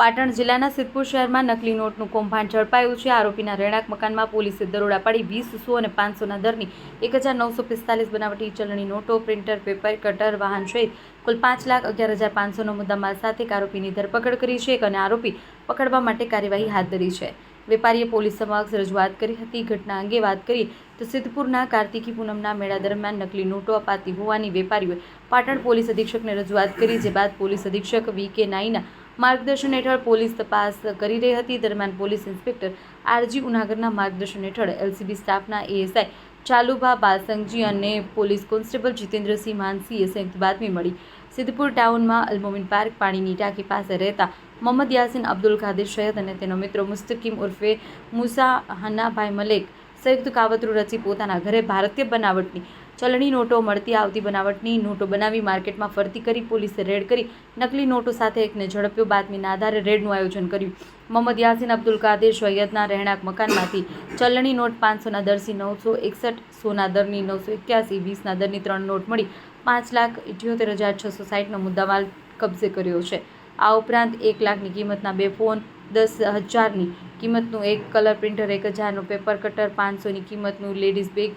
પાટણ જિલ્લાના સિદ્ધપુર શહેરમાં નકલી નોટનું કૌભાંડ ઝડપાયું છે. આરોપીના રહેણાંક મકાનમાં પોલીસે દરોડા પાડી વીસ સો અને પાંચસોના દરની એક હજાર નવસો પિસ્તાલીસ બનાવટી ચલણી નોટો, પ્રિન્ટર, પેપર, કટર, વાહન સહિત કુલ પાંચ લાખ અગિયાર હજાર પાંચસોનો મુદ્દામાલ સાથે એક આરોપીની ધરપકડ કરી છે અને આરોપી પકડવા માટે કાર્યવાહી હાથ ધરી છે. વેપારીએ પોલીસ સમક્ષ રજૂઆત કરી હતી. ઘટના અંગે વાત કરીએ તો સિદ્ધપુરના કાર્તિકી પૂનમના મેળા દરમિયાન નકલી નોટો અપાતી હોવાની વેપારીઓએ પાટણ પોલીસ અધિક્ષકને રજૂઆત કરી. જે બાદ પોલીસ અધિક્ષક વી કે નાઈના માર્ગદર્શન હેઠળ પોલીસ તપાસ કરી રહી હતી. દરમિયાન પોલીસ ઇન્સ્પેક્ટર આરજી ઉનાગરના માર્ગદર્શન હેઠળ એલસીબી સ્ટાફના એએસઆઈ ચાલુભા બાલસંગજી અને પોલીસ કોન્સ્ટેબલ જીતેન્દ્રસિંહ માનસીએ સંયુક્ત બાતમી મળી. સિદ્ધપુર ટાઉનમાં અલમોમિન પાર્ક પાણીની ટાંકી પાસે રહેતા મોહમ્મદ યાસીન અબ્દુલ ખાદિર સૈયદ અને તેનો મિત્ર મુસ્તકીમ ઉર્ફે મુસા હન્નાભાઈ મલેક સંયુક્ત કાવતરું રચી પોતાના ઘરે ભારતીય બનાવટની ચલણી નોટો મળતી આવતી બનાવટની નોટો બનાવી માર્કેટમાં ફરતી કરી પોલીસે રેડ કરી નકલી નોટો સાથે એકને ઝડપ્યો. બાતમીના આધારે રેડનું આયોજન કર્યું. મોહમ્મદ યાસીન અબ્દુલ કાદિર સૈયદના રહેણાંક મકાનમાંથી ચલણી નોટ પાંચસોના દરથી નવસો એકસઠ, સોના દરની નવસો એક્યાસી, વીસના દરની ત્રણ નોટ મળી પાંચ લાખ ઇઠ્યોતેર હજાર છસો સાઠનો મુદ્દામાલ કબજે કર્યો છે. આ ઉપરાંત એક લાખની કિંમતના બે ફોન, દસ હજારની કિંમતનું એક કલર પ્રિન્ટર, એક હજારનું પેપર કટર, પાંચસોની કિંમતનું લેડીઝ બેગ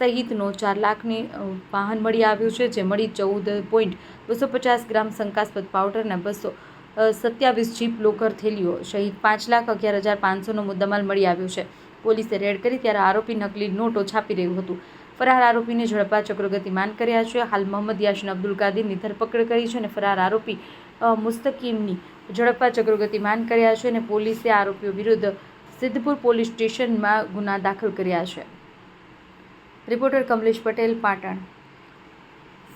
સહિતનો ચાર લાખની વાહન મળી આવ્યું છે, જે મળી ચૌદ પોઈન્ટ બસો પચાસ ગ્રામ શંકાસ્પદ પાવડર અને બસો સત્યાવીસ જીપ લોકર થેલીઓ સહિત પાંચ લાખ અગિયાર હજાર પાંચસોનો મુદ્દામાલ મળી આવ્યો છે. પોલીસે રેડ કરી ત્યારે આરોપી નકલી નોટો છાપી રહ્યું હતું. ફરાર આરોપીને ઝડપા ચક્રગતિમાન કર્યા છે. હાલ મોહમ્મદ યાસીન અબ્દુલ કાદીરની ધરપકડ કરી છે અને ફરાર આરોપી મુસ્તકીમની ઝડપા ચક્રગતિમાન કર્યા છે અને પોલીસે આરોપીઓ વિરુદ્ધ સિદ્ધપુર પોલીસ સ્ટેશનમાં ગુના દાખલ કર્યા છે. રિપોર્ટર કમલેશ પટેલ પાટણ.